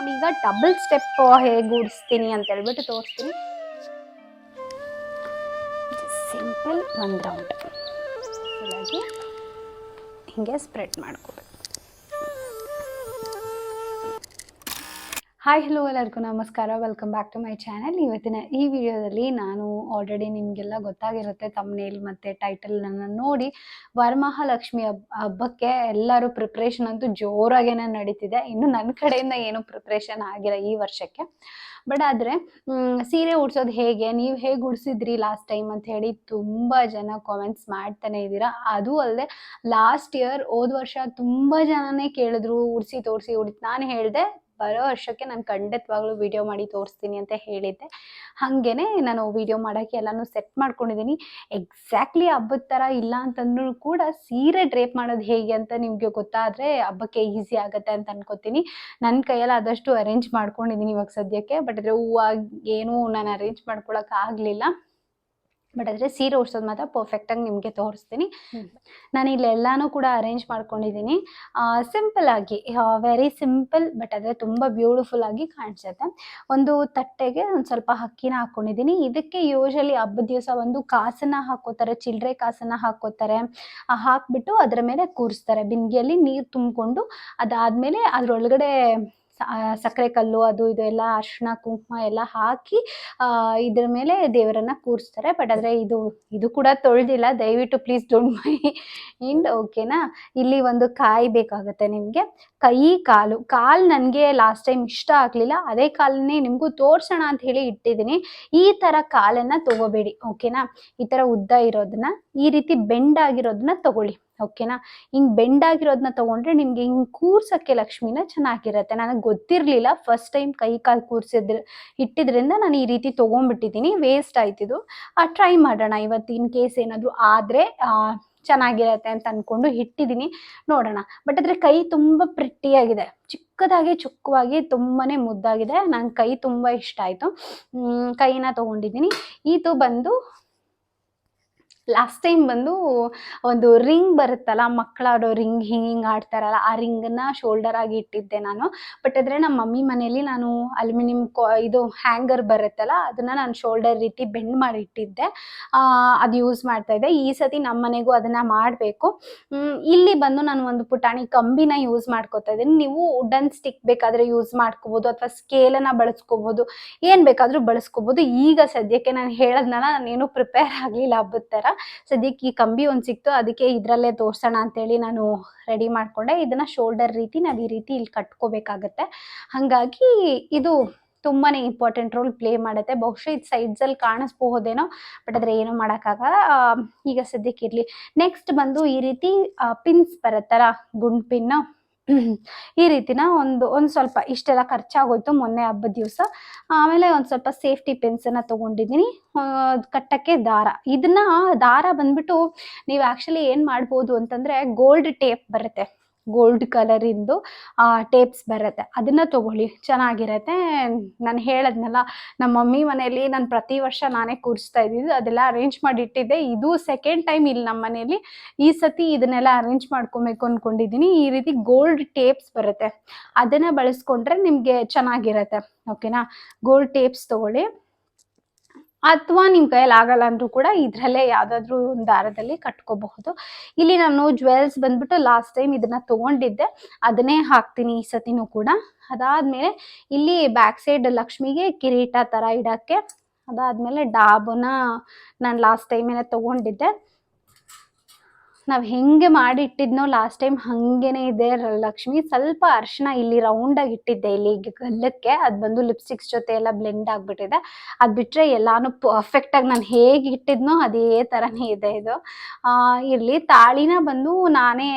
ನಾನೀಗ double step ಹೇಗೆ ಗೂಡಿಸ್ತೀನಿ ಅಂತ ಹೇಳ್ಬಿಟ್ಟು ತೋರಿಸ್ತೀನಿ. ಸಿಂಪಲ್ ಒಂದು ರೌಂಡ್ ಹೀಗಾಗಿ ಹಿಂಗೆ ಸ್ಪ್ರೆಡ್ ಮಾಡ್ಕೋಬೇಕು ಹಾಯ್ ಹಲೋ ಎಲ್ಲರಿಗೂ ನಮಸ್ಕಾರ. Welcome back to my channel ಇವತ್ತಿನ ಈ ವಿಡಿಯೋದಲ್ಲಿ ನಾನು ಆಲ್ರೆಡಿ ನಿಮಗೆಲ್ಲ ಗೊತ್ತಾಗಿರುತ್ತೆ ತಮ್ಮನೇಲ್ ಮತ್ತು ಟೈಟಲ್ನ ನೋಡಿ ವರಮಹಾಲಕ್ಷ್ಮಿ ಹಬ್ಬ ಹಬ್ಬಕ್ಕೆ ಎಲ್ಲರೂ ಪ್ರಿಪ್ರೇಷನ್ ಅಂತೂ ಜೋರಾಗೇನೆ ನಡೀತಿದೆ. ಇನ್ನು ನನ್ನ ಕಡೆಯಿಂದ ಏನು ಪ್ರಿಪ್ರೇಷನ್ ಆಗಿಲ್ಲ ಈ ವರ್ಷಕ್ಕೆ. ಬಟ್ ಆದರೆ ಸೀರೆ ಉಡ್ಸೋದು ಹೇಗೆ? ನೀವು ಹೇಗೆ ಉಡ್ಸಿದ್ರಿ ಲಾಸ್ಟ್ ಟೈಮ್ ಅಂತ ಹೇಳಿ ತುಂಬ ಜನ ಕಾಮೆಂಟ್ಸ್ ಮಾಡ್ತಾನೆ ಇದ್ದೀರಾ. ಅದು ಅಲ್ಲದೆ ಲಾಸ್ಟ್ ಇಯರ್ ಹೋದ ವರ್ಷ ತುಂಬ ಜನನೇ ಕೇಳಿದ್ರು, ಉಡ್ಸಿ ತೋರಿಸಿ ಉಡಿ ನಾನು ಹೇಳಿದೆ ಬರೋ ವರ್ಷಕ್ಕೆ ನಾನು ಖಂಡಿತವಾಗ್ಲೂ ವಿಡಿಯೋ ಮಾಡಿ ತೋರಿಸ್ತೀನಿ ಅಂತ ಹೇಳಿದ್ದೆ. ಹಾಗೇನೆ ನಾನು ವಿಡಿಯೋ ಮಾಡೋಕ್ಕೆ ಎಲ್ಲನೂ ಸೆಟ್ ಮಾಡ್ಕೊಂಡಿದ್ದೀನಿ ಎಕ್ಸಾಕ್ಟ್ಲಿ ಹಬ್ಬದ ಥರ ಇಲ್ಲ ಅಂತಂದ್ರೂ ಕೂಡ ಸೀರೆ ಡ್ರೇಪ್ ಮಾಡೋದು ಹೇಗೆ ಅಂತ ನಿಮಗೆ ಗೊತ್ತಾದರೆ ಹಬ್ಬಕ್ಕೆ ಈಸಿ ಆಗುತ್ತೆ ಅಂತ ಅನ್ಕೋತೀನಿ. ನನ್ನ ಕೈಯಲ್ಲಿ ಆದಷ್ಟು ಅರೇಂಜ್ ಮಾಡ್ಕೊಂಡಿದ್ದೀನಿ ಇವಾಗ ಸದ್ಯಕ್ಕೆ ಬಟ್ ಆದರೆ ಹೂವು, ಏನೂ ನಾನು ಅರೇಂಜ್ ಮಾಡ್ಕೊಳಕ್ಕೆ ಆಗಲಿಲ್ಲ. ಬಟ್ ಆದರೆ ಸೀರೆ ಉಡ್ಸೋದು ಮಾತ್ರ ಪರ್ಫೆಕ್ಟಾಗಿ ನಿಮಗೆ ತೋರಿಸ್ತೀನಿ. ನಾನು ಇಲ್ಲೆಲ್ಲಾನು ಕೂಡ ಅರೇಂಜ್ ಮಾಡ್ಕೊಂಡಿದ್ದೀನಿ ಸಿಂಪಲ್ ಆಗಿ ವೆರಿ ಸಿಂಪಲ್ ಬಟ್ ಆದರೆ ತುಂಬ ಬ್ಯೂಟಿಫುಲ್ ಆಗಿ ಕಾಣಿಸುತ್ತೆ. ಒಂದು ತಟ್ಟೆಗೆ ಒಂದು ಸ್ವಲ್ಪ ಅಕ್ಕಿನ ಹಾಕ್ಕೊಂಡಿದ್ದೀನಿ ಇದಕ್ಕೆ ಯೂಶಲಿ ಹಬ್ಬದ ದಿವಸ ಒಂದು ಕಾಸನ್ನ ಹಾಕೋತಾರೆ ಚಿಲ್ಲರೆ ಕಾಸನ್ನ ಹಾಕೋತಾರೆ ಹಾಕ್ಬಿಟ್ಟು ಅದರ ಮೇಲೆ ಕೂರಿಸ್ತಾರೆ. ಬಿಂದಿಗೆಯಲ್ಲಿ ನೀರು ತುಂಬಿಕೊಂಡು ಅದಾದಮೇಲೆ ಅದರೊಳಗಡೆ ಸಕ್ಕರೆ ಕಲ್ಲು ಅದು ಇದು ಎಲ್ಲ, ಅರ್ಶಿಣ, ಕುಂಕುಮ ಎಲ್ಲ ಹಾಕಿ ಇದ್ರ ಮೇಲೆ ದೇವರನ್ನ ಕೂರಿಸ್ತಾರೆ. ಬಟ್ ಆದರೆ ಇದು ಇದು ಕೂಡ ತೊಳೆದಿಲ್ಲ. ದಯವಿಟ್ಟು ಪ್ಲೀಸ್ ಡೋಂಟ್ ಮೈ ಇಂಡ್ ಓಕೆನಾ ಇಲ್ಲಿ ಒಂದು ಕಾಯಿ ಬೇಕಾಗುತ್ತೆ ನಿಮಗೆ. ಕೈ, ಕಾಲು. ಕಾಲು ನನಗೆ ಲಾಸ್ಟ್ ಟೈಮ್ ಇಷ್ಟ ಆಗಲಿಲ್ಲ. ಅದೇ ಕಾಲನ್ನೇ ನಿಮಗೂ ತೋರಿಸೋಣ ಅಂತ ಹೇಳಿ ಇಟ್ಟಿದ್ದೀನಿ. ಈ ಥರ ಕಾಲನ್ನು ತಗೋಬೇಡಿ. ಓಕೆನಾ ಈ ಥರ ಉದ್ದ ಇರೋದನ್ನ, ಈ ರೀತಿ ಬೆಂಡ್ ಆಗಿರೋದನ್ನ ತಗೊಳ್ಳಿ. ಓಕೆನಾ? ಹಿಂಗ್ ಬೆಂಡ್ ಆಗಿರೋದನ್ನ ತಗೊಂಡ್ರೆ ನಿಮ್ಗೆ ಹಿಂಗ್ ಕೂರ್ಸಕ್ಕೆ ಲಕ್ಷ್ಮಿನ ಚೆನ್ನಾಗಿರತ್ತೆ. ನನಗೆ ಗೊತ್ತಿರ್ಲಿಲ್ಲ. ಫಸ್ಟ್ ಟೈಮ್ ಕೈ ಕಾಲು ಕೂರ್ಸಿದ್ರ, ಇಟ್ಟಿದ್ರಿಂದ ನಾನು ಈ ರೀತಿ ತಗೊಂಡ್ಬಿಟ್ಟಿದ್ದೀನಿ. ವೇಸ್ಟ್ ಆಯ್ತಿದು ಟ್ರೈ ಮಾಡೋಣ. ಇವತ್ತು ಇನ್ ಕೇಸ್ ಏನಾದ್ರು ಆದ್ರೆ ಚೆನ್ನಾಗಿರತ್ತೆ ಅಂತ ಅನ್ಕೊಂಡು ಇಟ್ಟಿದ್ದೀನಿ. ನೋಡೋಣ. ಬಟ್ ಅದ್ರ ಕೈ ತುಂಬಾ ಪ್ರಿಟ್ಟಿಯಾಗಿದೆ ಚಿಕ್ಕದಾಗಿ, ಚುಕ್ಕವಾಗಿ ತುಂಬಾನೇ ಮುದ್ದಾಗಿದೆ. ನಂಗೆ ಕೈ ತುಂಬಾ ಇಷ್ಟ ಆಯ್ತು. ಕೈನ ತಗೊಂಡಿದ್ದೀನಿ. ಇದು ಬಂದು ಲಾಸ್ಟ್ ಟೈಮ್ ಬಂದು ಒಂದು ರಿಂಗ್ ಬರುತ್ತಲ್ಲ ಮಕ್ಕಳಾಡೋ ರಿಂಗ್ ಹಿಂಗೆ ಹಿಂಗೆ ಆಡ್ತಾರಲ್ಲ, ಆ ರಿಂಗನ್ನು ಶೋಲ್ಡರ್ ಆಗಿ ಇಟ್ಟಿದ್ದೆ ನಾನು. ಬಟ್ ಆದರೆ ನಮ್ಮ ಮಮ್ಮಿ ಮನೇಲಿ ನಾನು ಅಲ್ಯೂಮಿನಿಯಂ ಇದು ಹ್ಯಾಂಗರ್ ಬರುತ್ತಲ್ಲ, ಅದನ್ನ ನಾನು ಶೋಲ್ಡರ್ ರೀತಿ ಬೆಂಡ್ ಮಾಡಿ ಇಟ್ಟಿದ್ದೆ. ಅದು ಯೂಸ್ ಮಾಡ್ತಾ ಇದ್ದೆ. ಈ ಸತಿ ನಮ್ಮ ಮನೆಗೂ ಅದನ್ನ ಮಾಡಬೇಕು. ಇಲ್ಲಿ ಬಂದು ನಾನು ಒಂದು ಪುಟಾಣಿ ಕಂಬಿನ ಯೂಸ್ ಮಾಡ್ಕೋತಾ ಇದ್ದೀನಿ. ನೀವು ವುಡನ್ ಸ್ಟಿಕ್ ಬೇಕಾದ್ರೆ ಯೂಸ್ ಮಾಡ್ಕೋಬೋದು, ಅಥವಾ ಸ್ಕೇಲನ್ನ ಬಳಸ್ಕೋಬೋದು, ಏನು ಬೇಕಾದರೂ ಬಳಸ್ಕೋಬೋದು. ಈಗ ಸದ್ಯಕ್ಕೆ ನಾನು ಹೇಳದ್ನಲ್ಲ, ನಾನೇನು ಪ್ರಿಪೇರ್ ಆಗಲಿಲ್ಲ ಹಬ್ಬದ ಥರ ಸದ್ಯಕ್ಕೆ ಈ ಕಂಬಿ ಒಂದು ಸಿಕ್ತು, ಅದಕ್ಕೆ ಇದರಲ್ಲೇ ತೋರ್ಸೋಣ ಅಂತೇಳಿ ನಾನು ರೆಡಿ ಮಾಡಿಕೊಂಡೆ. ಇದನ್ನು ಶೋಲ್ಡರ್ ರೀತಿ ನಾವು ಈ ರೀತಿ ಇಲ್ಲಿ ಕಟ್ಕೋಬೇಕಾಗತ್ತೆ. ಹಾಗಾಗಿ ಇದು ತುಂಬಾ ಇಂಪಾರ್ಟೆಂಟ್ ರೋಲ್ ಪ್ಲೇ ಮಾಡುತ್ತೆ. ಬಹುಶಃ ಇದು ಸೈಡ್ಸಲ್ಲಿ ಕಾಣಿಸ್ಬಹುದೇನೋ ಬಟ್ ಆದರೆ ಏನು ಮಾಡೋಕ್ಕಾಗಲ್ಲ. ಈಗ ಸದ್ಯಕ್ಕೆ ಇರಲಿ. ನೆಕ್ಸ್ಟ್ ಬಂದು ಈ ರೀತಿ ಪಿನ್ಸ್ ಬರುತ್ತಲ್ಲ, ಗುಂಡ್ ಪಿನ್ ಈ ರೀತಿನ ಒಂದು ಒಂದು ಸ್ವಲ್ಪ ಇಷ್ಟೆಲ್ಲ ಖರ್ಚಾಗೋಯ್ತು ಮೊನ್ನೆ ಹಬ್ಬದ ದಿವಸ. ಆಮೇಲೆ ಒಂದು ಸ್ವಲ್ಪ ಸೇಫ್ಟಿ ಪಿನ್ಸನ್ನು ತೊಗೊಂಡಿದ್ದೀನಿ. ಕಟ್ಟಕ್ಕೆ ದಾರ. ಇದನ್ನ ದಾರ ಬಂದ್ಬಿಟ್ಟು ನೀವು ಆ್ಯಕ್ಚುಲಿ ಏನು ಮಾಡ್ಬೋದು ಅಂತಂದರೆ ಗೋಲ್ಡ್ ಟೇಪ್ ಬರುತ್ತೆ. ಗೋಲ್ಡ್ ಕಲರಿಂದು ಟೇಪ್ಸ್ ಬರುತ್ತೆ. ಅದನ್ನ ತಗೊಳ್ಳಿ. ಚೆನ್ನಾಗಿರತ್ತೆ. ನಾನು ಹೇಳದ್ನಲ್ಲ, ನಮ್ಮ ಮಮ್ಮಿ ಮನೆಯಲ್ಲಿ ನಾನು ಪ್ರತಿ ವರ್ಷ ನಾನೇ ಕೂರಿಸ್ತಾ ಇದ್ದಿದ್ದು, ಅದೆಲ್ಲ ಅರೇಂಜ್ ಮಾಡಿ ಇಟ್ಟಿದ್ದೆ ಇದು ಸೆಕೆಂಡ್ ಟೈಮ್ ಇಲ್ಲಿ ನಮ್ಮ ಮನೆಯಲ್ಲಿ. ಈ ಸತಿ ಇದನ್ನೆಲ್ಲ ಅರೇಂಜ್ ಮಾಡ್ಕೊಬೇಕು ಅಂದ್ಕೊಂಡಿದ್ದೀನಿ ಈ ರೀತಿ ಗೋಲ್ಡ್ ಟೇಪ್ಸ್ ಬರುತ್ತೆ. ಅದನ್ನ ಬಳಸ್ಕೊಂಡ್ರೆ ನಿಮಗೆ ಚೆನ್ನಾಗಿರತ್ತೆ. ಓಕೆನಾ ಗೋಲ್ಡ್ ಟೇಪ್ಸ್ ತಗೊಳ್ಳಿ. ಅಥವಾ ನಿಮ್ಮ ಕೈಯಲ್ಲಿ ಆಗಲ್ಲ ಅಂದ್ರೂ ಕೂಡ ಇದರಲ್ಲೇ ಯಾವುದಾದ್ರೂ ಒಂದು ದಾರದಲ್ಲಿ ಕಟ್ಕೋಬಹುದು. ಇಲ್ಲಿ ನಾನು ಜ್ಯುವೆಲ್ಸ್ ಬಂದ್ಬಿಟ್ಟು ಲಾಸ್ಟ್ ಟೈಮ್ ಇದನ್ನ ತಗೊಂಡಿದ್ದೆ. ಅದನ್ನೇ ಹಾಕ್ತೀನಿ ಈ ಸತಿನೂ ಕೂಡ. ಅದಾದ್ಮೇಲೆ ಇಲ್ಲಿ ಬ್ಯಾಕ್ ಸೈಡ್ ಲಕ್ಷ್ಮಿಗೆ ಕಿರೀಟ ತರ ಇಡಕ್ಕೆ ಅದಾದ್ಮೇಲೆ ಡಾಬುನ ನಾನು ಲಾಸ್ಟ್ ಟೈಮೇನೆ ತಗೊಂಡಿದ್ದೆ. ನಾವು ಹೆಂಗೆ ಮಾಡಿ ಇಟ್ಟಿದ್ನೋ ಲಾಸ್ಟ್ ಟೈಮ್ ಹಂಗೇನೆ ಇದೆ ಲಕ್ಷ್ಮಿ. ಸ್ವಲ್ಪ ಅರ್ಶಿನ ಇಲ್ಲಿ ರೌಂಡಾಗಿ ಇಟ್ಟಿದ್ದೆ ಇಲ್ಲಿ ಗಲ್ಲಕ್ಕೆ. ಅದು ಬಂದು ಲಿಪ್ಸ್ಟಿಕ್ಸ್ ಜೊತೆ ಎಲ್ಲ ಬ್ಲೆಂಡ್ ಆಗಿಬಿಟ್ಟಿದೆ. ಅದು ಬಿಟ್ಟರೆ ಎಲ್ಲಾನು ಪರ್ಫೆಕ್ಟಾಗಿ ನಾನು ಹೇಗೆ ಇಟ್ಟಿದ್ನೋ ಅದೇ ಥರನೇ ಇದೆ ಇದು. ಇರಲಿ, ತಾಳಿನ ಬಂದು ನಾನೇ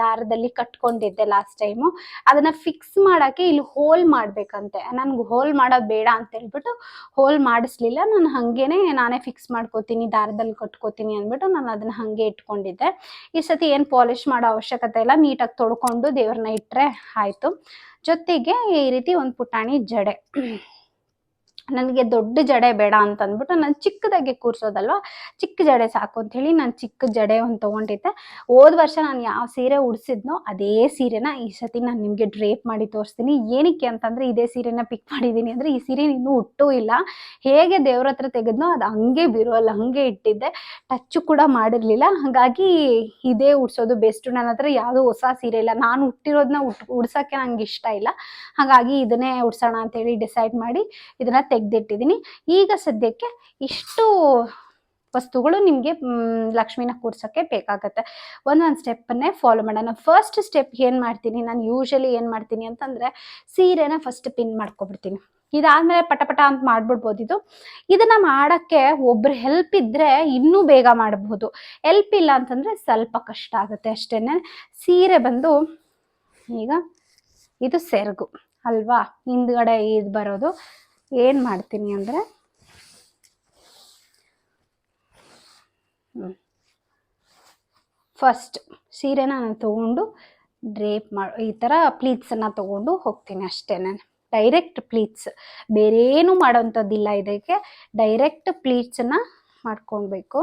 ದಾರದಲ್ಲಿ ಕಟ್ಕೊಂಡಿದ್ದೆ ಲಾಸ್ಟ್ ಟೈಮು ಅದನ್ನು ಫಿಕ್ಸ್ ಮಾಡೋಕ್ಕೆ ಇಲ್ಲಿ ಹೋಲ್ ಮಾಡಬೇಕಂತೆ. ನನಗೆ ಹೋಲ್ ಮಾಡೋದು ಬೇಡ ಅಂತ ಹೇಳ್ಬಿಟ್ಟು ಹೋಲ್ ಮಾಡಿಸ್ಲಿಲ್ಲ. ನಾನು ಹಾಗೇನೆ ನಾನೇ ಫಿಕ್ಸ್ ಮಾಡ್ಕೋತೀನಿ, ದಾರದಲ್ಲಿ ಕಟ್ಕೋತೀನಿ ಅಂದ್ಬಿಟ್ಟು ನಾನು ಅದನ್ನು ಹಾಗೆ ಇಟ್ಕೊಂಡಿದ್ದೆ. ಈ ಸತಿ ಏನು ಪಾಲಿಶ್ ಮಾಡೋ ಅವಶ್ಯಕತೆ ಇಲ್ಲ, ನೀಟಾಗಿ ತೊಳ್ಕೊಂಡು ದೇವ್ರನ್ನ ಇಟ್ಟರೆ ಆಯಿತು. ಜೊತೆಗೆ ಈ ರೀತಿ ಒಂದು ಪುಟಾಣಿ ಜಡೆ. ನನಗೆ ದೊಡ್ಡ ಜಡೆ ಬೇಡ ಅಂತ ಅಂದ್ಬಿಟ್ಟು ನಾನು ಚಿಕ್ಕದಾಗಿ ಕೂರ್ಸೋದಲ್ವಾ? ಚಿಕ್ಕ ಜಡೆ ಸಾಕು ಅಂತ ಹೇಳಿ ನಾನು ಚಿಕ್ಕ ಜಡೆ ಒಂದು ತೊಗೊಂಡಿದ್ದೆ. ಹೋದ ವರ್ಷ ನಾನು ಯಾವ ಸೀರೆ ಉಡಿಸಿದ್ನೋ ಅದೇ ಸೀರೆನ ಈ ಸತಿ ನಾನು ನಿಮಗೆ ಡ್ರೇಪ್ ಮಾಡಿ ತೋರಿಸ್ತೀನಿ. ಏನಕ್ಕೆ ಅಂತಂದರೆ ಇದೇ ಸೀರೆನ ಪಿಕ್ ಮಾಡಿದ್ದೀನಿ ಅಂದರೆ ಈ ಸೀರೆ ಇನ್ನೂ ಹುಟ್ಟೂ ಇಲ್ಲ. ಹೇಗೆ ದೇವ್ರ ಹತ್ರ ತೆಗೆದ್ನೋ ಅದು ಹಂಗೆ ಬಿರೋಲ್ಲ ಹಂಗೆ ಇಟ್ಟಿದ್ದೆ. ಟಚ್ಚು ಕೂಡ ಮಾಡಿರಲಿಲ್ಲ. ಹಾಗಾಗಿ ಇದೇ ಉಡ್ಸೋದು ಬೆಸ್ಟು ನನ್ನ ಹತ್ರ. ಯಾವುದೂ ಹೊಸ ಸೀರೆ ಇಲ್ಲ. ನಾನು ಹುಟ್ಟಿರೋದನ್ನ ಉಟ್, ಉಡ್ಸೋಕ್ಕೆ ನಂಗೆ ಇಷ್ಟ ಇಲ್ಲ. ಹಾಗಾಗಿ ಇದನ್ನೇ ಉಡ್ಸೋಣ ಅಂತೇಳಿ ಡಿಸೈಡ್ ಮಾಡಿ ಇದನ್ನ ತೆಗೆದಿಟ್ಟಿದ್ದೀನಿ. ಈಗ ಸದ್ಯಕ್ಕೆ ಇಷ್ಟು ವಸ್ತುಗಳು ನಿಮಗೆ ಲಕ್ಷ್ಮಿನ ಕೂರ್ಸೋಕ್ಕೆ ಬೇಕಾಗತ್ತೆ. ಒಂದೊಂದು ಸ್ಟೆಪ್ಪನ್ನೇ ಫಾಲೋ ಮಾಡೋಣ. ಫಸ್ಟ್ ಸ್ಟೆಪ್ ಏನು ಮಾಡ್ತೀನಿ? ನಾನು ಯೂಶಲಿ ಏನು ಮಾಡ್ತೀನಿ ಅಂತಂದರೆ ಸೀರೆನ ಫಸ್ಟ್ ಪಿನ್ ಮಾಡ್ಕೊಬಿಡ್ತೀನಿ. ಇದಾದ್ಮೇಲೆ ಪಟ ಪಟ ಅಂತ ಮಾಡ್ಬಿಡ್ಬೋದು ಇದು. ಇದನ್ನ ಮಾಡೋಕ್ಕೆ ಒಬ್ರು ಹೆಲ್ಪ್ ಇದ್ರೆ ಇನ್ನೂ ಬೇಗ ಮಾಡಬಹುದು ಹೆಲ್ಪ್ ಇಲ್ಲ ಅಂತಂದ್ರೆ ಸ್ವಲ್ಪ ಕಷ್ಟ ಆಗುತ್ತೆ ಅಷ್ಟೇನೆ. ಸೀರೆ ಬಂದು ಈಗ ಇದು ಸೆರಗು, ಅಲ್ವಾ? ಹಿಂದ್ಗಡೆ ಇದು ಬರೋದು. ಏನು ಮಾಡ್ತೀನಿ ಅಂದರೆ ಫಸ್ಟ್ ಸೀರೆನ ನಾನು ತೊಗೊಂಡು ಡ್ರೇಪ್ ಮಾಡಿ ಈ ಥರ ಪ್ಲೀಟ್ಸನ್ನು ತೊಗೊಂಡು ಹೋಗ್ತೀನಿ ಅಷ್ಟೇ ನಾನು. ಡೈರೆಕ್ಟ್ ಪ್ಲೀಟ್ಸ್ ಬೇರೇನು ಮಾಡೋವಂಥದ್ದಿಲ್ಲ ಇದಕ್ಕೆ. ಡೈರೆಕ್ಟ್ ಪ್ಲೀಟ್ಸನ್ನು ಮಾಡ್ಕೊಳ್ಬೇಕು.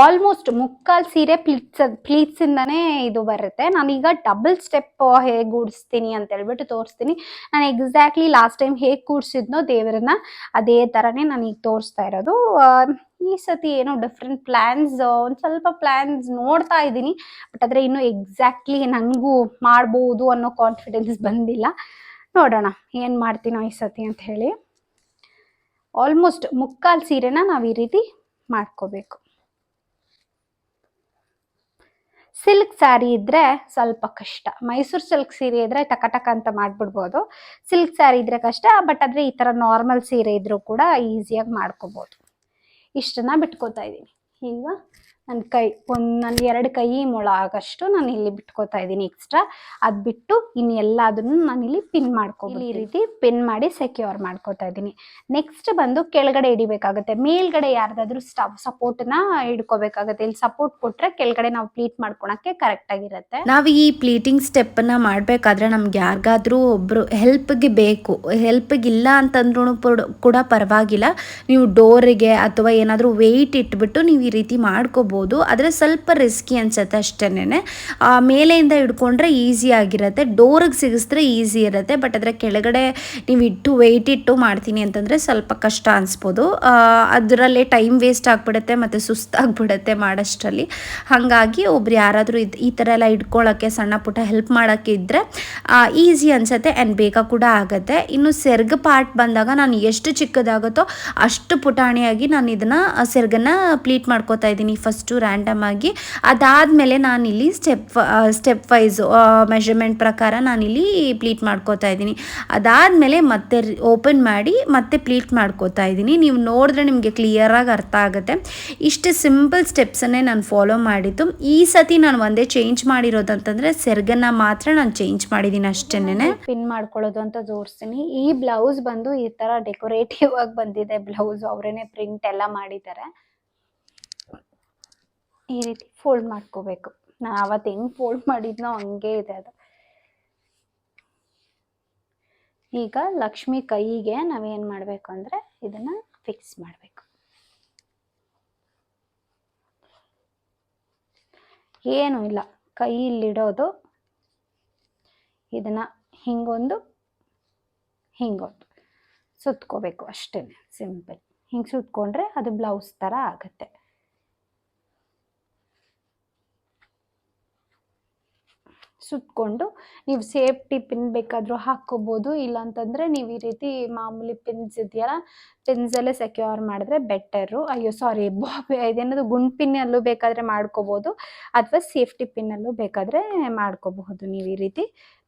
ಆಲ್ಮೋಸ್ಟ್ ಮುಕ್ಕಾಲ್ ಸೀರೆ ಪ್ಲೀಟ್ಸ್ ಪ್ಲೀಟ್ಸಿಂದನೇ ಇದು ಬರುತ್ತೆ. ನಾನೀಗ ಡಬಲ್ ಸ್ಟೆಪ್ ಹೇಗೆ ಗೂಡಿಸ್ತೀನಿ ಅಂತ ಹೇಳ್ಬಿಟ್ಟು ತೋರಿಸ್ತೀನಿ. ನಾನು ಎಕ್ಸಾಕ್ಟ್ಲಿ ಲಾಸ್ಟ್ ಟೈಮ್ ಹೇಗೆ ಕೂಡಿಸಿದ್ನೋ ದೇವರನ್ನ ಅದೇ ಥರನೇ ನಾನು ಈಗ ತೋರಿಸ್ತಾ ಇರೋದು. ಈ ಸತಿ ಏನೋ ಡಿಫ್ರೆಂಟ್ ಪ್ಲ್ಯಾನ್ಸ್ ಒಂದು ಸ್ವಲ್ಪ ಪ್ಲ್ಯಾನ್ಸ್ ನೋಡ್ತಾ ಇದ್ದೀನಿ. ಬಟ್ ಆದರೆ ಇನ್ನೂ ಎಕ್ಸಾಕ್ಟ್ಲಿ ನನಗೂ ಮಾಡ್ಬೋದು ಅನ್ನೋ ಕಾನ್ಫಿಡೆನ್ಸ್ ಬಂದಿಲ್ಲ. ನೋಡೋಣ ಏನು ಮಾಡ್ತೀನೋ ಈ ಸತಿ ಅಂತ ಹೇಳಿ. ಆಲ್ಮೋಸ್ಟ್ ಮುಕ್ಕಾಲ್ ಸೀರೆನ ನಾವು ಈ ರೀತಿ ಮಾಡ್ಕೋಬೇಕು. ಸಿಲ್ಕ್ ಸ್ಯಾರಿ ಇದ್ರೆ ಸ್ವಲ್ಪ ಕಷ್ಟ. ಮೈಸೂರು ಸಿಲ್ಕ್ ಸೀರೆ ಇದ್ರೆ ಟಕ ಟಕ ಅಂತ ಮಾಡ್ಬಿಡ್ಬೋದು. ಸಿಲ್ಕ್ ಸ್ಯಾರಿ ಇದ್ರೆ ಕಷ್ಟ, ಬಟ್ ಆದರೆ ಈ ತರ ನಾರ್ಮಲ್ ಸೀರೆ ಇದ್ರೂ ಕೂಡ ಈಸಿಯಾಗಿ ಮಾಡ್ಕೋಬೋದು. ಇಷ್ಟನ್ನ ಬಿಟ್ಕೋತಾ ಇದ್ದೀನಿ ಈಗ ನನ್ನ ಕೈ ಒಂದು ನನ್ನ ಎರಡು ಕೈ ಮೊಳ ಆಗಷ್ಟು ನಾನು ಇಲ್ಲಿ ಬಿಟ್ಕೋತಾ ಇದ್ದೀನಿ ಎಕ್ಸ್ಟ್ರಾ ಅದು ಬಿಟ್ಟು ಇನ್ನು ಎಲ್ಲದನ್ನು ನಾನು ಇಲ್ಲಿ ಪಿನ್ ಮಾಡ್ಕೊಂಡು ಈ ರೀತಿ ಪಿನ್ ಮಾಡಿ ಸೆಕ್ಯೂರ್ ಮಾಡ್ಕೋತಾ ಇದ್ದೀನಿ. ನೆಕ್ಸ್ಟ್ ಬಂದು ಕೆಳಗಡೆ ಹಿಡಿಬೇಕಾಗುತ್ತೆ. ಮೇಲ್ಗಡೆ ಯಾರ್ದಾದ್ರೂ ಸ್ಟವ್ ಸಪೋರ್ಟ್ನ ಹಿಡ್ಕೋಬೇಕಾಗುತ್ತೆ. ಇಲ್ಲಿ ಸಪೋರ್ಟ್ ಕೊಟ್ಟರೆ ಕೆಳಗಡೆ ನಾವು ಪ್ಲೀಟ್ ಮಾಡ್ಕೊಳಕ್ಕೆ ಕರೆಕ್ಟ್ ಆಗಿರುತ್ತೆ. ನಾವು ಈ ಪ್ಲೀಟಿಂಗ್ ಸ್ಟೆಪ್ಪನ್ನು ಮಾಡಬೇಕಾದ್ರೆ ನಮ್ಗೆ ಯಾರಿಗಾದ್ರೂ ಒಬ್ಬರು ಹೆಲ್ಪ್ಗೆ ಬೇಕು. ಹೆಲ್ಪ್ಗೆ ಇಲ್ಲ ಅಂತಂದ್ರೂ ಕೂಡ ಪರವಾಗಿಲ್ಲ. ನೀವು ಡೋರಿಗೆ ಅಥವಾ ಏನಾದರೂ ವೆಯ್ಟ್ ಇಟ್ಬಿಟ್ಟು ನೀವು ಈ ರೀತಿ ಮಾಡ್ಕೋಬೋದು. ಆದರೆ ಸ್ವಲ್ಪ ರಿಸ್ಕಿ ಅನ್ಸುತ್ತೆ ಅಷ್ಟೇನೆ ಮೇಲೆಯಿಂದ ಹಿಡ್ಕೊಂಡ್ರೆ ಈಸಿ ಆಗಿರುತ್ತೆ. ಡೋರಿಗೆ ಸಿಗಿಸಿದ್ರೆ ಈಸಿ ಇರುತ್ತೆ. ಬಟ್ ಅದರ ಕೆಳಗಡೆ ನೀವು ಇಟ್ಟು ವೆಯ್ಟ್ ಇಟ್ಟು ಮಾಡ್ತೀನಿ ಅಂತಂದರೆ ಸ್ವಲ್ಪ ಕಷ್ಟ ಅನಿಸ್ಬೋದು. ಅದರಲ್ಲೇ ಟೈಮ್ ವೇಸ್ಟ್ ಆಗಿಬಿಡುತ್ತೆ ಮತ್ತು ಸುಸ್ತಾಗ್ಬಿಡುತ್ತೆ ಮಾಡೋಷ್ಟರಲ್ಲಿ. ಹಾಗಾಗಿ ಒಬ್ರು ಯಾರಾದರೂ ಇದು, ಈ ಥರ ಎಲ್ಲ ಇಟ್ಕೊಳ್ಳೋಕ್ಕೆ ಸಣ್ಣ ಪುಟ್ಟ ಹೆಲ್ಪ್ ಮಾಡೋಕ್ಕೆ ಇದ್ದರೆ ಈಸಿ ಅನಿಸುತ್ತೆ ಆ್ಯಂಡ್ ಬೇಗ ಕೂಡ ಆಗುತ್ತೆ. ಇನ್ನು ಸೆರ್ಗ ಪಾರ್ಟ್ ಬಂದಾಗ ನಾನು ಎಷ್ಟು ಚಿಕ್ಕದಾಗುತ್ತೋ ಅಷ್ಟು ಪುಟಾಣಿಯಾಗಿ ನಾನು ಇದನ್ನು ಸೆರ್ಗನ್ನು ಪ್ಲೀಟ್ ಮಾಡ್ಕೋತಾ ಇದ್ದೀನಿ. ಫಸ್ಟು ರ್ಯಾಂಡಮ್ ಆಗಿ ಅದಾದಮೇಲೆ ನಾನಿಲ್ಲಿ ಸ್ಟೆಪ್ ಸ್ಟೆಪ್ ವೈಸು ಮೆಷರ್ಮೆಂಟ್ ಪ್ರಕಾರ ನಾನಿಲ್ಲಿ ಪ್ಲೀಟ್ ಮಾಡ್ಕೋತಾ ಇದ್ದೀನಿ. ಅದಾದಮೇಲೆ ಮತ್ತೆ ಓಪನ್ ಮಾಡಿ ಮತ್ತೆ ಪ್ಲೀಟ್ ಮಾಡ್ಕೋತಾ ಇದ್ದೀನಿ. ನೀವು ನೋಡಿದ್ರೆ ನಿಮಗೆ ಕ್ಲಿಯರಾಗಿ ಅರ್ಥ ಆಗುತ್ತೆ. ಇಷ್ಟು ಸಿಂಪಲ್ ಸ್ಟೆಪ್ಸನ್ನೇ ನಾನು ಫಾಲೋ ಮಾಡಿದ್ದು. ಈ ಸತಿ ನಾನು ಒಂದೇ ಚೇಂಜ್ ಮಾಡಿರೋದಂತಂದರೆ ಸೆರ್ಗನ್ನ ಮಾತ್ರ ನಾನು ಚೇಂಜ್ ಮಾಡಿದ್ದೀನಿ ಅಷ್ಟೇನೆ. ಪಿನ್ ಮಾಡ್ಕೊಳ್ಳೋದು ಅಂತ ತೋರಿಸ್ತೀನಿ. ಈ ಬ್ಲೌಸ್ ಬಂದು ಈ ಥರ ಡೆಕೋರೇಟಿವ್ ಆಗಿ ಬಂದಿದೆ ಬ್ಲೌಸ್ ಅವರೇನೆ ಪ್ರಿಂಟ್ ಎಲ್ಲ ಮಾಡಿದ್ದಾರೆ. ಈ ರೀತಿ ಫೋಲ್ಡ್ ಮಾಡ್ಕೋಬೇಕು. ನಾನು ಅವತ್ತು ಹೆಂಗ್ ಫೋಲ್ಡ್ ಮಾಡಿದ್ನೋ ಹಂಗೆ ಇದೆ ಅದು. ಈಗ ಲಕ್ಷ್ಮಿ ಕೈಗೆ ನಾವೇನು ಮಾಡಬೇಕು ಅಂದ್ರೆ ಇದನ್ನ ಫಿಕ್ಸ್ ಮಾಡಬೇಕು. ಏನು ಇಲ್ಲ. ಕೈಯಲ್ಲಿಡೋದು ಇದನ್ನು ಹಿಂಗೊಂದು ಹಿಂಗೊಂದು. ಸುತ್ಕೋಬೇಕು ಅಷ್ಟೇ ಸಿಂಪಲ್ ಹಿಂಗೆ ಸುತ್ಕೊಂಡ್ರೆ ಅದು ಬ್ಲೌಸ್ ಥರ ಆಗುತ್ತೆ. ಸುತ್ಕೊಂಡು ನೀವು ಸೇಫ್ಟಿ ಪಿನ್ ಬೇಕಾದರೂ ಹಾಕ್ಕೋಬೋದು ಇಲ್ಲ ಅಂತಂದರೆ ನೀವು ಈ ರೀತಿ ಮಾಮೂಲಿ ಪಿನ್ಸ್ ಇದೆಯಲ್ಲ ಪಿನ್ಸಲ್ಲೇ ಸೆಕ್ಯೂರ್ ಮಾಡಿದ್ರೆ ಬೆಟರು ಅಯ್ಯೋ ಸಾರಿ ಬಾಬಿ ಇದೇನದು ಗುಂಡ್ ಪಿನ್ನಲ್ಲೂ ಬೇಕಾದರೆ ಮಾಡ್ಕೋಬೋದು, ಅಥವಾ ಸೇಫ್ಟಿ ಪಿನ್ನಲ್ಲೂ ಬೇಕಾದರೆ ಮಾಡ್ಕೋಬಹುದು. ನೀವು ಈ ರೀತಿ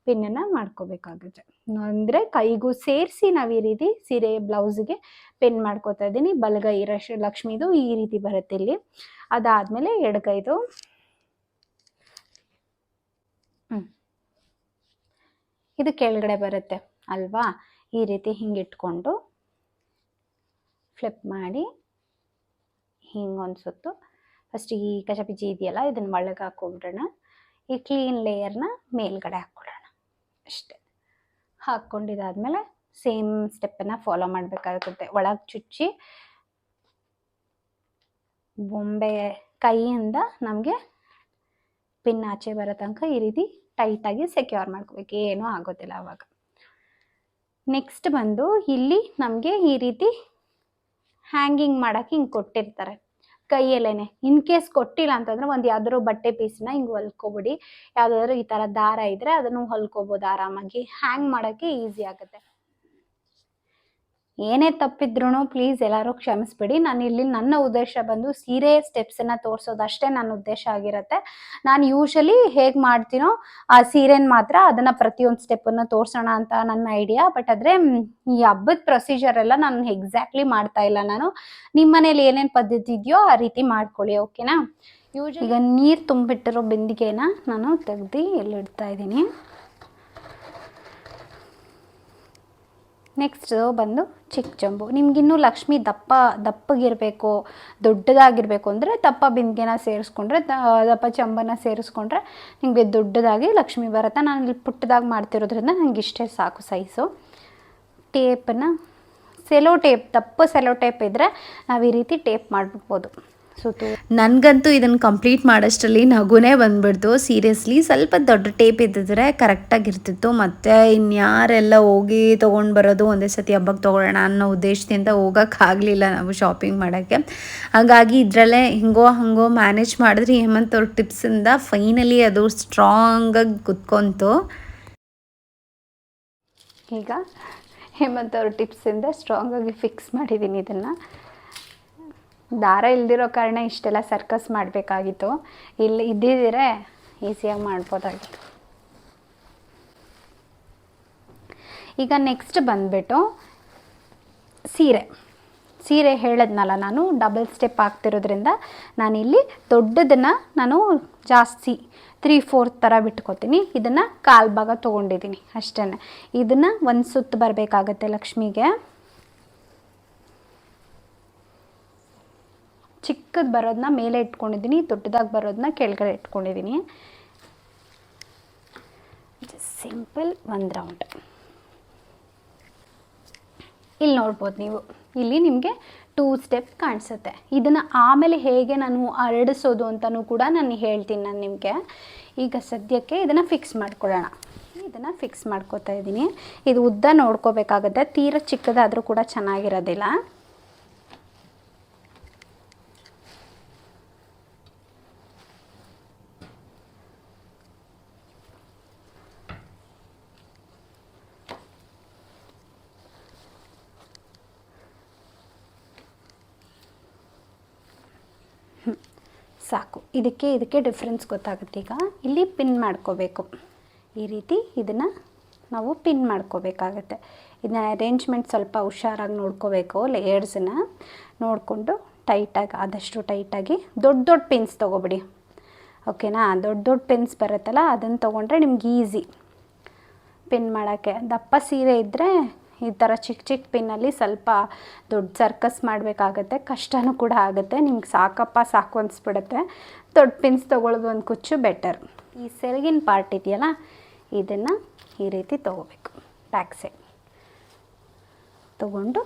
ಪಿನ್ನನ್ನು ಮಾಡ್ಕೋಬೇಕಾಗುತ್ತೆ. ಅಂದರೆ ಕೈಗೂ ಸೇರಿಸಿ ನಾವು ಈ ರೀತಿ ಸೀರೆ ಬ್ಲೌಸ್ಗೆ ಪಿನ್ ಮಾಡ್ಕೋತಾ ಇದ್ದೀನಿ. ಬಲಗೈ ರಶ್ ಲಕ್ಷ್ಮಿದು ಈ ರೀತಿ ಬರುತ್ತೆ ಇಲ್ಲಿ. ಅದಾದಮೇಲೆ ಎಡಗೈದು. ಇದು ಕೆಳಗಡೆ ಬರುತ್ತೆ ಅಲ್ವಾ? ಈ ರೀತಿ ಹಿಂಗಿಟ್ಕೊಂಡು ಫ್ಲಿಪ್ ಮಾಡಿ ಹಿಂಗೊಂದು ಸುತ್ತು. ಫಸ್ಟ್ ಈ ಕಚಪಿಚಿ ಇದೆಯಲ್ಲ, ಇದನ್ನ ಒಳಗೆ ಹಾಕ್ಕೊಂಡ್ಬಿಡೋಣ ಈ ಕ್ಲೀನ್ ಲೇಯರ್ನ ಮೇಲ್ಗಡೆ ಹಾಕ್ಕೊಡೋಣ. ಅಷ್ಟೆ. ಹಾಕ್ಕೊಂಡಿದಾದ್ಮೇಲೆ ಸೇಮ್ ಸ್ಟೆಪ್ಪನ್ನು ಫಾಲೋ ಮಾಡಬೇಕಾಗುತ್ತೆ. ಒಳಗೆ ಚುಚ್ಚಿ ಬೊಂಬೆ ಕೈಯಿಂದ ನಮಗೆ ಪಿನ್ ಆಚೆ ಬರೋ ತನಕ ಈ ರೀತಿ ಟೈಟಾಗಿ ಸೆಕ್ಯೂರ್ ಮಾಡ್ಕೋಬೇಕು. ಏನೂ ಆಗೋದಿಲ್ಲ ಅವಾಗ. ನೆಕ್ಸ್ಟ್ ಬಂದು ಇಲ್ಲಿ ನಮಗೆ ಈ ರೀತಿ ಹ್ಯಾಂಗಿಂಗ್ ಮಾಡೋಕ್ಕೆ ಹಿಂಗೆ ಕೊಟ್ಟಿರ್ತಾರೆ. ಕೈಯಲ್ಲೇನೆ. ಇನ್ ಕೇಸ್ ಕೊಟ್ಟಿಲ್ಲ ಅಂತಂದ್ರೆ ಒಂದು ಯಾವ್ದಾದ್ರು ಬಟ್ಟೆ ಪೀಸ್ನ ಹಿಂಗೆ ಹೊಲ್ಕೊಬಿಡಿ. ಯಾವುದಾದ್ರು ಈ ಥರ ದಾರ ಇದ್ದರೆ ಅದನ್ನು ಹೊಲ್ಕೋಬೋದು ಆರಾಮಾಗಿ. ಹ್ಯಾಂಗ್ ಮಾಡೋಕ್ಕೆ ಈಸಿ ಆಗುತ್ತೆ. ಏನೇ ತಪ್ಪಿದ್ರೂ ಪ್ಲೀಸ್ ಎಲ್ಲರೂ ಕ್ಷಮಿಸ್ಬಿಡಿ. ನಾನು ಇಲ್ಲಿ ನನ್ನ ಉದ್ದೇಶ ಬಂದು ಸೀರೆ ಸ್ಟೆಪ್ಸನ್ನು ತೋರಿಸೋದಷ್ಟೇ ನನ್ನ ಉದ್ದೇಶ ಆಗಿರುತ್ತೆ. ನಾನು ಯೂಶಲಿ ಹೇಗೆ ಮಾಡ್ತೀನೋ ಆ ಸೀರೆನ ಮಾತ್ರ ಅದನ್ನು ಪ್ರತಿಯೊಂದು ಸ್ಟೆಪ್ಪನ್ನು ತೋರಿಸೋಣ ಅಂತ ನನ್ನ ಐಡಿಯಾ ಬಟ್ ಆದರೆ ಈ ಹಬ್ಬದ ಪ್ರೊಸೀಜರ್ ಎಲ್ಲ ನಾನು ಎಕ್ಸಾಕ್ಟ್ಲಿ ಮಾಡ್ತಾ ಇಲ್ಲ ನಾನು. ನಿಮ್ಮ ಮನೇಲಿ ಏನೇನು ಪದ್ಧತಿ ಇದೆಯೋ ಆ ರೀತಿ ಮಾಡ್ಕೊಳ್ಳಿ ಓಕೆನಾ ಯೂಶಲಿ ಈಗ ನೀರು ತುಂಬಿಟ್ಟಿರೋ ಬಿಂದಿಗೆನ ನಾನು ತೆಗ್ದು ಎಲ್ಲಿಡ್ತಾ ಇದ್ದೀನಿ. ನೆಕ್ಸ್ಟ್ ಬಂದು ಚಿಕ್ಕ ಜಂಬು. ನಿಮಗಿನ್ನೂ ಲಕ್ಷ್ಮಿ ದಪ್ಪ, ದಪ್ಪಗಿರಬೇಕು, ದೊಡ್ಡದಾಗಿರಬೇಕು ಅಂದರೆ ದಪ್ಪ ಬಿಂದಿಗೆನ ಸೇರಿಸ್ಕೊಂಡ್ರೆ ದಪ್ಪ ಚಂಬನ ಸೇರಿಸ್ಕೊಂಡ್ರೆ ನಿಮಗೆ ದೊಡ್ಡದಾಗಿ ಲಕ್ಷ್ಮಿ ಬರುತ್ತೆ. ನಾನು ಇಲ್ಲಿ ಪುಟ್ಟದಾಗಿ ಮಾಡ್ತಿರೋದ್ರಿಂದ ನನಗೆ ಇಷ್ಟೇ ಸಾಕು ಸೈಜು ಟೇಪನ್ನು ಸೆಲೋ ಟೇಪ್ ದಪ್ಪ ಸೆಲೋ ಟೇಪ್ ಇದ್ದರೆ ನಾವು ಈ ರೀತಿ ಟೇಪ್ ಮಾಡಿಬಿಡ್ಬೋದು. ಸುತ್ತು ನನಗಂತೂ ಇದನ್ನು ಕಂಪ್ಲೀಟ್ ಮಾಡೋಷ್ಟರಲ್ಲಿ ನಗುನೇ ಬಂದ್ಬಿಡ್ತು. ಸೀರಿಯಸ್ಲಿ ಸ್ವಲ್ಪ ದೊಡ್ಡ ಟೇಪ್ ಇದ್ದಿದ್ರೆ ಕರೆಕ್ಟಾಗಿರ್ತಿತ್ತು. ಮತ್ತು ಇನ್ಯಾರೆಲ್ಲ ಹೋಗಿ ತೊಗೊಂಡು ಬರೋದು ಒಂದೇ ಸತಿ ಹಬ್ಬಕ್ಕೆ ತೊಗೊಳ್ಳೋಣ ಅನ್ನೋ ಉದ್ದೇಶದಿಂದ ಹೋಗೋಕ್ಕಾಗಲಿಲ್ಲ ನಾವು ಶಾಪಿಂಗ್ ಮಾಡೋಕ್ಕೆ. ಹಾಗಾಗಿ ಇದರಲ್ಲೇ ಹಿಂಗೋ ಹಂಗೋ ಮ್ಯಾನೇಜ್ ಮಾಡಿದ್ರೆ ಹೇಮಂತ್ ಅವ್ರ ಟಿಪ್ಸಿಂದ ಫೈನಲಿ ಅದು ಸ್ಟ್ರಾಂಗಾಗಿ ಕುತ್ಕೊಂತು. ಈಗ ಹೇಮಂತ್ ಅವ್ರ ಟಿಪ್ಸಿಂದ ಸ್ಟ್ರಾಂಗಾಗಿ ಫಿಕ್ಸ್ ಮಾಡಿದ್ದೀನಿ ಇದನ್ನು. ದಾರ ಇಲ್ದಿರೋ ಕಾರಣ ಇಷ್ಟೆಲ್ಲ ಸರ್ಕಸ್ ಮಾಡಬೇಕಾಗಿತ್ತು. ಇಲ್ಲಿ ಇದ್ದಿದ್ದೀರೆ ಈಸಿಯಾಗಿ ಮಾಡ್ಬೋದಾಗಿತ್ತು. ಈಗ ನೆಕ್ಸ್ಟ್ ಬಂದುಬಿಟ್ಟು ಸೀರೆ. ಸೀರೆ ಹೇಳದ್ನಲ್ಲ ನಾನು ಡಬಲ್ ಸ್ಟೆಪ್ ಆಗ್ತಿರೋದ್ರಿಂದ ನಾನಿಲ್ಲಿ ದೊಡ್ಡದನ್ನು ನಾನು ಜಾಸ್ತಿ ತ್ರೀ ಫೋರ್ತ್ ಥರ ಬಿಟ್ಕೋತೀನಿ. ಇದನ್ನು ಕಾಲು ಭಾಗ ತೊಗೊಂಡಿದ್ದೀನಿ ಅಷ್ಟೇ ಇದನ್ನು ಒಂದು ಸುತ್ತು ಬರಬೇಕಾಗತ್ತೆ ಲಕ್ಷ್ಮಿಗೆ. ಚಿಕ್ಕದು ಬರೋದನ್ನ ಮೇಲೆ ಇಟ್ಕೊಂಡಿದ್ದೀನಿ, ದೊಡ್ಡದಾಗಿ ಬರೋದನ್ನ ಕೆಳಗಡೆ ಇಟ್ಕೊಂಡಿದ್ದೀನಿ. ಸಿಂಪಲ್ ಒಂದು ರೌಂಡ್ ಇಲ್ಲಿ ನೋಡ್ಬೋದು ನೀವು. ಇಲ್ಲಿ ನಿಮಗೆ ಟೂ ಸ್ಟೆಪ್ ಕಾಣಿಸುತ್ತೆ. ಇದನ್ನು ಆಮೇಲೆ ಹೇಗೆ ನಾನು ಹರಡಿಸೋದು ಅಂತಲೂ ಕೂಡ ನಾನು ಹೇಳ್ತೀನಿ ನಾನು ನಿಮಗೆ. ಈಗ ಸದ್ಯಕ್ಕೆ ಇದನ್ನು ಫಿಕ್ಸ್ ಮಾಡ್ಕೊಳ್ಳೋಣ. ಇದನ್ನು ಫಿಕ್ಸ್ ಮಾಡ್ಕೋತಾ ಇದ್ದೀನಿ. ಇದು ಉದ್ದ ನೋಡ್ಕೋಬೇಕಾಗುತ್ತೆ. ತೀರ ಚಿಕ್ಕದಾದರೂ ಕೂಡ ಚೆನ್ನಾಗಿರೋದಿಲ್ಲ. ಸಾಕು. ಇದಕ್ಕೆ ಇದಕ್ಕೆ ಡಿಫ್ರೆನ್ಸ್ ಗೊತ್ತಾಗುತ್ತೆ. ಈಗ ಇಲ್ಲಿ ಪಿನ್ ಮಾಡ್ಕೋಬೇಕು. ಈ ರೀತಿ ಇದನ್ನು ನಾವು ಪಿನ್ ಮಾಡ್ಕೋಬೇಕಾಗತ್ತೆ. ಇದನ್ನ ಅರೇಂಜ್ಮೆಂಟ್ ಸ್ವಲ್ಪ ಹುಷಾರಾಗಿ ನೋಡ್ಕೋಬೇಕು. ಲೇಯರ್ಸನ್ನ ನೋಡಿಕೊಂಡು ಟೈಟಾಗಿ ಆದಷ್ಟು ಟೈಟಾಗಿ ದೊಡ್ಡ ದೊಡ್ಡ ಪಿನ್ಸ್ ತೊಗೊಬಿಡಿ. ಓಕೆನಾ ದೊಡ್ಡ ದೊಡ್ಡ ಪಿನ್ಸ್ ಬರುತ್ತಲ್ಲ ಅದನ್ನು ತೊಗೊಂಡ್ರೆ ನಿಮ್ಗೆ ಈಸಿ ಪಿನ್ ಮಾಡೋಕ್ಕೆ ದಪ್ಪ ಸೀರೆ ಇದ್ದರೆ ಈ ಥರ ಚಿಕ್ಕ ಚಿಕ್ಕ ಪಿನ್ನಲ್ಲಿ ಸ್ವಲ್ಪ ದೊಡ್ಡ ಸರ್ಕಸ್ ಮಾಡಬೇಕಾಗತ್ತೆ, ಕಷ್ಟನೂ ಕೂಡ ಆಗುತ್ತೆ, ನಿಮ್ಗೆ ಸಾಕಪ್ಪ, ಸಾಕು ಅನಿಸ್ಬಿಡುತ್ತೆ. ದೊಡ್ಡ ಪಿನ್ಸ್ ತೊಗೊಳ್ಳೋದು ಒಂದು ಕುಚ್ಚು ಬೆಟರ್ ಈ ಸೆಲ್ಗಿನ ಪಾರ್ಟ್ ಇದೆಯಲ್ಲ, ಇದನ್ನು ಈ ರೀತಿ ತೊಗೋಬೇಕು. ಬ್ಯಾಕ್ ಸೈಡ್ ತೊಗೊಂಡು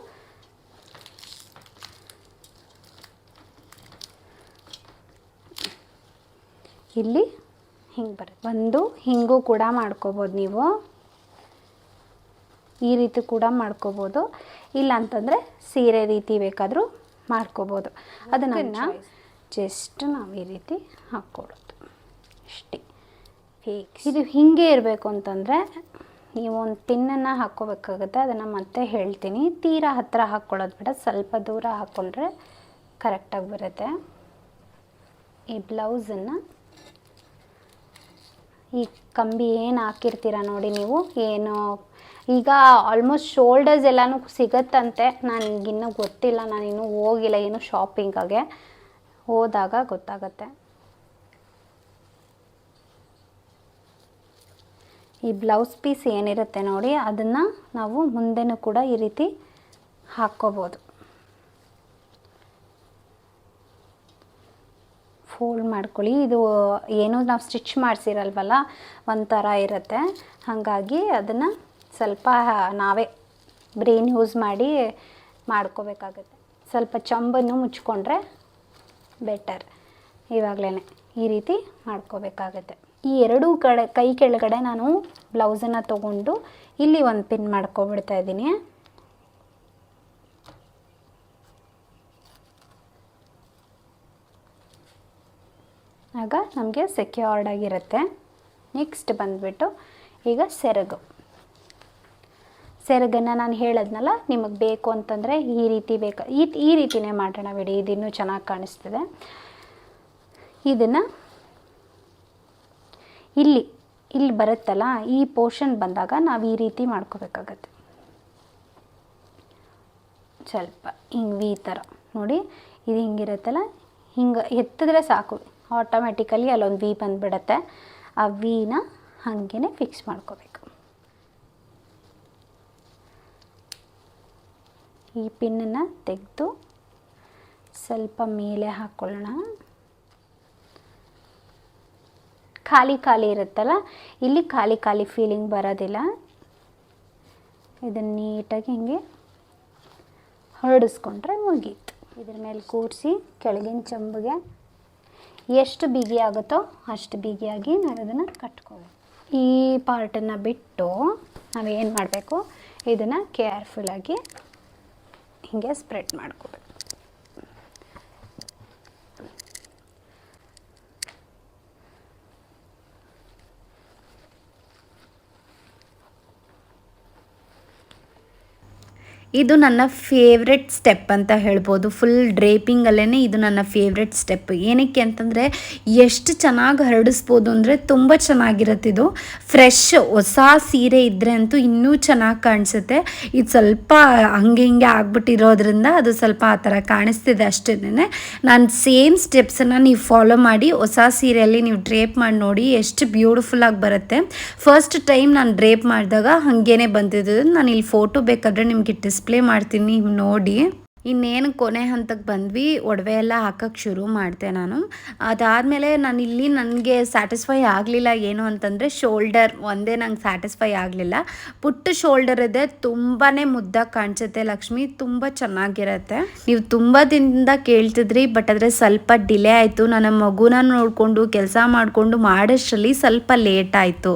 ಇಲ್ಲಿ ಹಿಂಗೆ ಬರುತ್ತೆ. ಒಂದು ಹಿಂಗೂ ಕೂಡ ಮಾಡ್ಕೋಬೋದು ನೀವು. ಈ ರೀತಿ ಕೂಡ ಮಾಡ್ಕೋಬೋದು. ಇಲ್ಲ ಅಂತಂದರೆ ಸೀರೆ ರೀತಿ ಬೇಕಾದರೂ ಮಾಡ್ಕೋಬೋದು. ಅದನ್ನು ಜಸ್ಟ್ ನಾವು ಈ ರೀತಿ ಹಾಕ್ಕೊಡೋದು ಅಷ್ಟೇ. ಫಿಕ್ಸ್ ಇದು ಹೀಗೆ ಇರಬೇಕು ಅಂತಂದರೆ ನೀವು ಒಂದು ಪಿನ್ನನ್ನು ಹಾಕ್ಕೋಬೇಕಾಗುತ್ತೆ ಅದನ್ನು ಮತ್ತೆ ಹೇಳ್ತೀನಿ. ತೀರಾ ಹತ್ತಿರ ಹಾಕ್ಕೊಳ್ಳೋದು ಬೇಡ ಸ್ವಲ್ಪ ದೂರ ಹಾಕ್ಕೊಂಡ್ರೆ ಕರೆಕ್ಟಾಗಿ ಬರುತ್ತೆ. ಈ ಬ್ಲೌಸನ್ನು ಈ ಕಂಬಿ ಏನು ಹಾಕಿರ್ತೀರ ನೋಡಿ ನೀವು ಏನು ಈಗ ಆಲ್ಮೋಸ್ಟ್ ಶೋಲ್ಡರ್ಸ್ ಎಲ್ಲನೂ ಸಿಗತ್ತಂತೆ. ನನಗಿನ್ನೂ ಗೊತ್ತಿಲ್ಲ ನಾನು ಇನ್ನೂ ಹೋಗಿಲ್ಲ ಏನು ಶಾಪಿಂಗಾಗೆ ಹೋದಾಗ ಗೊತ್ತಾಗತ್ತೆ. ಈ ಬ್ಲೌಸ್ ಪೀಸ್ ಏನಿರುತ್ತೆ ನೋಡಿ, ಅದನ್ನು ನಾವು ಮುಂದೆನೂ ಕೂಡ ಈ ರೀತಿ ಹಾಕ್ಕೋಬೋದು. ಫೋಲ್ಡ್ ಮಾಡ್ಕೊಳ್ಳಿ. ಇದು ಏನು ನಾವು ಸ್ಟಿಚ್ ಮಾಡಿಸಿರಲ್ವಲ್ಲ, ಒಂಥರ ಇರುತ್ತೆ. ಹಾಗಾಗಿ ಅದನ್ನು ಸ್ವಲ್ಪ ನಾವೇ ಬ್ರೈನ್ ಯೂಸ್ ಮಾಡಿ ಮಾಡ್ಕೋಬೇಕಾಗುತ್ತೆ. ಸ್ವಲ್ಪ ಚಂಬನ್ನು ಮುಚ್ಕೊಂಡ್ರೆ ಬೆಟರ್ ಇವಾಗಲೇ ಈ ರೀತಿ ಮಾಡ್ಕೋಬೇಕಾಗತ್ತೆ. ಈ ಎರಡೂ ಕಡೆ, ಕೈ ಕೆಳಗಡೆ ನಾನು ಬ್ಲೌಸನ್ನು ತೊಗೊಂಡು ಇಲ್ಲಿ ಒಂದು ಪಿನ್ ಮಾಡ್ಕೊಬಿಡ್ತಾ ಇದ್ದೀನಿ. ಆಗ ನಮಗೆ ಸೆಕ್ಯೂರ್ಡ್ ಆಗಿರುತ್ತೆ. ನೆಕ್ಸ್ಟ್ ಬಂದುಬಿಟ್ಟು ಈಗ ಸೆರಗು. ಸೆರಗನ್ನು ನಾನು ಹೇಳದ್ನಲ್ಲ, ನಿಮಗೆ ಬೇಕು ಅಂತಂದರೆ ಈ ರೀತಿ ಬೇಕು. ಈ ಈ ರೀತಿನೇ ಮಾಡೋಣ ಬಿಡಿ, ಇದಿನ್ನೂ ಚೆನ್ನಾಗಿ ಕಾಣಿಸ್ತದೆ. ಇದನ್ನು ಇಲ್ಲಿ ಇಲ್ಲಿ ಬರುತ್ತಲ್ಲ, ಈ ಪೋರ್ಷನ್ ಬಂದಾಗ ನಾವು ಈ ರೀತಿ ಮಾಡ್ಕೋಬೇಕಾಗತ್ತೆ. ಸ್ವಲ್ಪ ಹಿಂಗೆ ಈ ಥರ ನೋಡಿ, ಇದು ಹಿಂಗಿರುತ್ತಲ್ಲ, ಹಿಂಗೆ ಎತ್ತಿದ್ರೆ ಸಾಕು. ಆಟೋಮೆಟಿಕಲಿ ಅಲ್ಲೊಂದು ವಿ ಬಂದುಬಿಡತ್ತೆ. ಆ ವಿನ ಹಾಗೇ ಫಿಕ್ಸ್ ಮಾಡ್ಕೋಬೇಕು. ಈ ಪಿನ್ನನ್ನು ತೆಗೆದು ಸ್ವಲ್ಪ ಮೇಲೆ ಹಾಕ್ಕೊಳ್ಳೋಣ ಖಾಲಿ ಖಾಲಿ ಇರುತ್ತಲ್ಲ, ಇಲ್ಲಿ ಖಾಲಿ ಖಾಲಿ ಫೀಲಿಂಗ್ ಬರೋದಿಲ್ಲ. ಇದನ್ನು ನೀಟಾಗಿ ಹಿಂಗೆ ಹೊರಡಿಸ್ಕೊಂಡ್ರೆ ಮುಗೀತು. ಇದ್ರ ಮೇಲೆ ಕೂರಿಸಿ ಕೆಳಗಿನ ಚಂಬಿಗೆ ಎಷ್ಟು ಬಿಗಿ ಆಗುತ್ತೋ ಅಷ್ಟು ಬಿಗಿಯಾಗಿ ನಾವು ಅದನ್ನು ಕಟ್ಕೋಬೇಕು ಈ ಪಾರ್ಟನ್ನು ಬಿಟ್ಟು ನಾವೇನು ಮಾಡಬೇಕು? ಇದನ್ನು ಕೇರ್ಫುಲ್ಲಾಗಿ ಹೀಗೆ ಸ್ಪ್ರೆಡ್ ಮಾಡ್ಕೋಬೇಕು. ಇದು ನನ್ನ ಫೇವ್ರೆಟ್ ಸ್ಟೆಪ್ ಅಂತ ಹೇಳ್ಬೋದು. ಫುಲ್ ಡ್ರೇಪಿಂಗಲ್ಲೇ ಇದು ನನ್ನ ಫೇವ್ರೆಟ್ ಸ್ಟೆಪ್ ಏನಕ್ಕೆ ಅಂತಂದರೆ ಎಷ್ಟು ಚೆನ್ನಾಗಿ ಹರಡಿಸ್ಬೋದು ಅಂದರೆ ತುಂಬ ಚೆನ್ನಾಗಿರುತ್ತೆ ಇದು. ಫ್ರೆಶ್ ಹೊಸ ಸೀರೆ ಇದ್ದರೆ ಅಂತೂ ಇನ್ನೂ ಚೆನ್ನಾಗಿ ಕಾಣಿಸುತ್ತೆ. ಇದು ಸ್ವಲ್ಪ ಹಂಗೆ ಹಿಂಗೆ ಆಗ್ಬಿಟ್ಟಿರೋದ್ರಿಂದ ಅದು ಸ್ವಲ್ಪ ಆ ಥರ ಕಾಣಿಸ್ತಿದೆ ಅಷ್ಟೇ ನಾನು ಸೇಮ್ ಸ್ಟೆಪ್ಸನ್ನು ನೀವು ಫಾಲೋ ಮಾಡಿ, ಹೊಸ ಸೀರೆಯಲ್ಲಿ ನೀವು ಡ್ರೇಪ್ ಮಾಡಿ ನೋಡಿ ಎಷ್ಟು ಬ್ಯೂಟಿಫುಲ್ಲಾಗಿ ಬರುತ್ತೆ. ಫಸ್ಟ್ ಟೈಮ್ ನಾನು ಡ್ರೇಪ್ ಮಾಡಿದಾಗ ಹಾಗೇನೆ ಬಂದಿದ್ದು. ನಾನು ಇಲ್ಲಿ ಫೋಟೋ ಬೇಕಾದರೆ ನಿಮಗೆ ಡಿಸ್ಪ್ಲೇ ಮಾಡ್ತೀನಿ ನೋಡಿ. ಇನ್ನೇನು ಕೊನೆ ಹಂತಕ್ಕೆ ಬಂದ್ವಿ, ಒಡವೆ ಎಲ್ಲ ಹಾಕಕ್ಕೆ ಶುರು ಮಾಡಿದೆ ನಾನು. ಅದಾದಮೇಲೆ ನಾನು ಇಲ್ಲಿ ನನಗೆ ಸ್ಯಾಟಿಸ್ಫೈ ಆಗಲಿಲ್ಲ ಏನು ಅಂತಂದರೆ ಶೋಲ್ಡರ್ ಒಂದೇ ನಂಗೆ ಸ್ಯಾಟಿಸ್ಫೈ ಆಗಲಿಲ್ಲ. ಪುಟ್ಟ ಶೋಲ್ಡರ್ ಇದೆ ತುಂಬಾ ಮುದ್ದಾಗಿ ಕಾಣಿಸುತ್ತೆ ಲಕ್ಷ್ಮಿ, ತುಂಬ ಚೆನ್ನಾಗಿರುತ್ತೆ. ನೀವು ತುಂಬ ದಿನದಿಂದ ಕೇಳ್ತಿದ್ರಿ ಬಟ್ ಆದರೆ ಸ್ವಲ್ಪ ಡಿಲೇ ಆಯಿತು. ನನ್ನ ಮಗುನ ನೋಡಿಕೊಂಡು, ಕೆಲಸ ಮಾಡಿಕೊಂಡು ಮಾಡೋಷ್ಟರಲ್ಲಿ ಸ್ವಲ್ಪ ಲೇಟ್ ಆಯಿತು.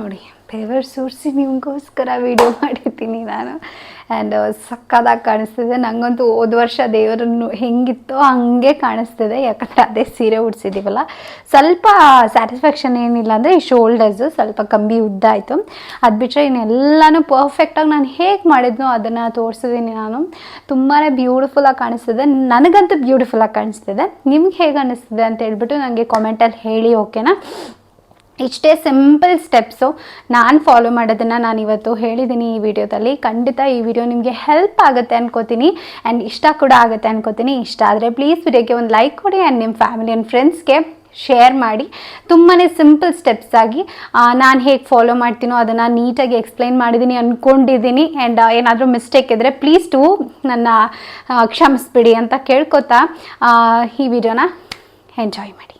ನೋಡಿ. ಪೇವರ್ ಸೂರಿಸಿ ನಿಮಗೋಸ್ಕರ ವಿಡಿಯೋ ಮಾಡಿದ್ದೀನಿ ನಾನು. ಆ್ಯಂಡ್ ಸಕ್ಕದಾಗಿ ಕಾಣಿಸ್ತಿದೆ. ನನಗಂತೂ ಹೋದ ವರ್ಷ ದೇವರನ್ನು ಹೆಂಗಿತ್ತೋ ಹಂಗೆ ಕಾಣಿಸ್ತಿದೆ. ಯಾಕಂದರೆ ಅದೇ ಸೀರೆ ಉಡ್ಸಿದ್ದೀವಲ್ಲ ಸ್ವಲ್ಪ ಸ್ಯಾಟಿಸ್ಫ್ಯಾಕ್ಷನ್ ಏನಿಲ್ಲ ಅಂದರೆ ಈ ಶೋಲ್ಡರ್ಸು ಸ್ವಲ್ಪ ಕಂಬಿ ಉದ್ದ ಆಯಿತು ಅದು ಬಿಟ್ಟರೆ ಇನ್ನೆಲ್ಲನೂ ಪರ್ಫೆಕ್ಟಾಗಿ ನಾನು ಹೇಗೆ ಮಾಡಿದ್ನೋ ಅದನ್ನು ತೋರಿಸಿದ್ದೀನಿ ನಾನು. ತುಂಬಾ ಬ್ಯೂಟಿಫುಲ್ಲಾಗಿ ಕಾಣಿಸ್ತಿದೆ. ನನಗಂತೂ ಬ್ಯೂಟಿಫುಲ್ಲಾಗಿ ಕಾಣಿಸ್ತಿದೆ. ನಿಮ್ಗೆ ಹೇಗೆ ಅನ್ನಿಸ್ತಿದೆ ಅಂತ ಹೇಳ್ಬಿಟ್ಟು ನನಗೆ ಕಾಮೆಂಟಲ್ಲಿ ಹೇಳಿ ಓಕೆನಾ ಇಷ್ಟೇ ಸಿಂಪಲ್ ಸ್ಟೆಪ್ಸು ನಾನು ಫಾಲೋ ಮಾಡೋದನ್ನು ನಾನು ಇವತ್ತು ಹೇಳಿದ್ದೀನಿ ಈ ವಿಡಿಯೋದಲ್ಲಿ. ಖಂಡಿತ ಈ ವಿಡಿಯೋ ನಿಮಗೆ ಹೆಲ್ಪ್ ಆಗುತ್ತೆ ಅನ್ಕೋತೀನಿ. ಆ್ಯಂಡ್ ಇಷ್ಟ ಕೂಡ ಆಗುತ್ತೆ ಅನ್ಕೋತೀನಿ. ಇಷ್ಟ ಆದರೆ ಪ್ಲೀಸ್ ವಿಡಿಯೋಗೆ ಒಂದು ಲೈಕ್ ಕೊಡಿ ಆ್ಯಂಡ್ ನಿಮ್ಮ ಫ್ಯಾಮಿಲಿ ಆ್ಯಂಡ್ ಫ್ರೆಂಡ್ಸ್ಗೆ ಶೇರ್ ಮಾಡಿ. ತುಂಬಾ ಸಿಂಪಲ್ ಸ್ಟೆಪ್ಸ್ ಆಗಿ ನಾನು ಹೇಗೆ ಫಾಲೋ ಮಾಡ್ತೀನೋ ಅದನ್ನು ನೀಟಾಗಿ ಎಕ್ಸ್ಪ್ಲೈನ್ ಮಾಡಿದ್ದೀನಿ ಅಂದ್ಕೊಂಡಿದ್ದೀನಿ ಆ್ಯಂಡ್ ಏನಾದರೂ ಮಿಸ್ಟೇಕ್ ಇದ್ದರೆ ಪ್ಲೀಸ್ ಟು ನನ್ನ ಕ್ಷಮಿಸ್ಬಿಡಿ ಅಂತ ಕೇಳ್ಕೊತಾ ಈ ವಿಡಿಯೋನ ಎಂಜಾಯ್ ಮಾಡಿ.